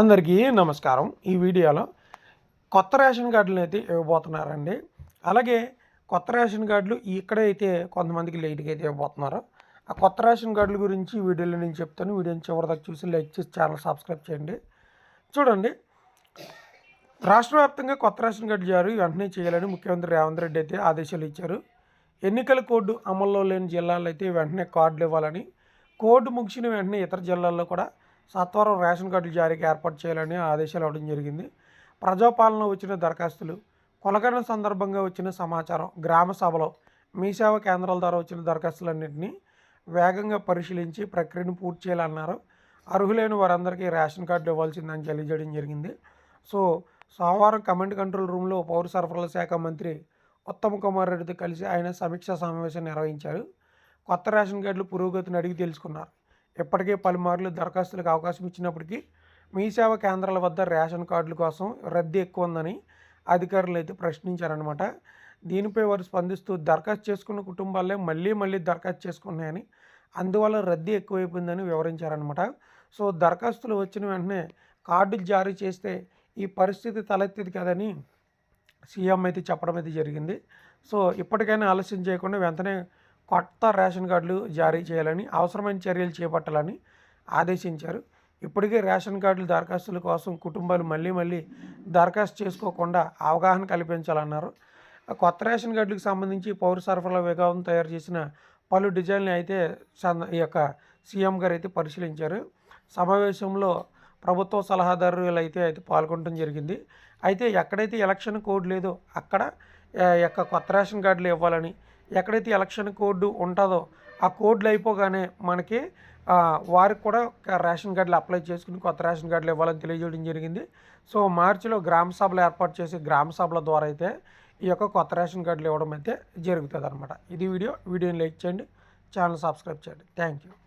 అందరికీ నమస్కారం. ఈ వీడియోలో కొత్త రేషన్ కార్డులను అయితే ఇవ్వబోతున్నారండి. అలాగే కొత్త రేషన్ కార్డులు ఇక్కడైతే కొంతమందికి లేట్గా అయితే ఇవ్వబోతున్నారు. ఆ కొత్త రేషన్ కార్డుల గురించి వీడియోలో నేను చెప్తాను. వీడియోని చివరిదాకా చూసి లైక్ చేసి ఛానల్ సబ్స్క్రైబ్ చేయండి. చూడండి. రాష్ట్ర వ్యాప్తంగా కొత్త రేషన్ కార్డు జారీ వెంటనే చేయాలని ముఖ్యమంత్రి రేవంత్ రెడ్డి అయితే ఆదేశాలు ఇచ్చారు. ఎన్నికల కోడ్ అమల్లో లేని జిల్లాల్లో అయితే వెంటనే కార్డులు ఇవ్వాలని కోడ్ ముగిసిన వెంటనే ఇతర జిల్లాల్లో కూడా సత్వరం రేషన్ కార్డులు జారీకి ఏర్పాటు చేయాలని ఆదేశాలు ఇవ్వడం జరిగింది. ప్రజాపాలన వచ్చిన దరఖాస్తులు కొలగన సందర్భంగా వచ్చిన సమాచారం గ్రామ సభలో మీ సేవ కేంద్రాల ద్వారా వచ్చిన దరఖాస్తులన్నింటినీ వేగంగా పరిశీలించి ప్రక్రియను పూర్తి చేయాలన్నారు. అర్హులైన వారందరికీ రేషన్ కార్డు ఇవ్వాల్సిందని తెలియజేయడం జరిగింది. సో సోమవారం కమాండ్ కంట్రోల్ రూమ్లో పౌర సరఫరాల శాఖ మంత్రి ఉత్తమ్ కుమార్ రెడ్డితో కలిసి ఆయన సమీక్షా సమావేశం నిర్వహించారు. కొత్త రేషన్ కార్డులు పురోగతిని అడిగి తెలుసుకున్నారు. ఇప్పటికే పలుమార్లు దరఖాస్తులకు అవకాశం ఇచ్చినప్పటికీ మీ సేవ కేంద్రాల వద్ద రేషన్ కార్డుల కోసం రద్దీ ఎక్కువ ఉందని అధికారులు అయితే ప్రశ్నించారనమాట దీనిపై వారు స్పందిస్తూ దరఖాస్తు చేసుకున్న కుటుంబాలే మళ్ళీ మళ్ళీ దరఖాస్తు చేసుకున్నాయని అందువల్ల రద్దీ ఎక్కువైపోయిందని వివరించారనమాట సో దరఖాస్తులు వచ్చిన వెంటనే కార్డులు జారీ చేస్తే ఈ పరిస్థితి తలెత్తేది కదని సీఎం అయితే చెప్పడం అయితే జరిగింది. సో ఇప్పటికైనా ఆలస్యం చేయకుండా వెంటనే కొత్త రేషన్ కార్డులు జారీ చేయాలని అవసరమైన చర్యలు చేపట్టాలని ఆదేశించారు. ఇప్పటికే రేషన్ కార్డుల దరఖాస్తుల కోసం కుటుంబాలు మళ్ళీ మళ్ళీ దరఖాస్తు చేసుకోకుండా అవగాహన కల్పించాలన్నారు. కొత్త రేషన్ కార్డులకు సంబంధించి పౌర సరఫరాల విభాగం తయారు చేసిన పలు డిజైన్లు అయితే ఈ యొక్క సీఎం గారు అయితే పరిశీలించారు. సమావేశంలో ప్రభుత్వ సలహాదారులు అయితే అయితే పాల్గొనడం జరిగింది. అయితే ఎక్కడైతే ఎలక్షన్ కోడ్ లేదో అక్కడ యొక్క కొత్త రేషన్ కార్డులు ఇవ్వాలని ఎక్కడైతే ఎలక్షన్ కోడ్ ఉంటుందో ఆ కోడ్లు అయిపోగానే మనకి వారికి కూడా రేషన్ కార్డులు అప్లై చేసుకుని కొత్త రేషన్ కార్డులు ఇవ్వాలని తెలియజేయడం జరిగింది. సో మార్చిలో గ్రామ సభలు ఏర్పాటు చేసి గ్రామ సభల ద్వారా అయితే ఈ యొక్క కొత్త రేషన్ కార్డులు ఇవ్వడం అయితే జరుగుతుంది అనమాట ఇది వీడియో. వీడియోని లైక్ చేయండి. ఛానల్ సబ్స్క్రైబ్ చేయండి. Thank you.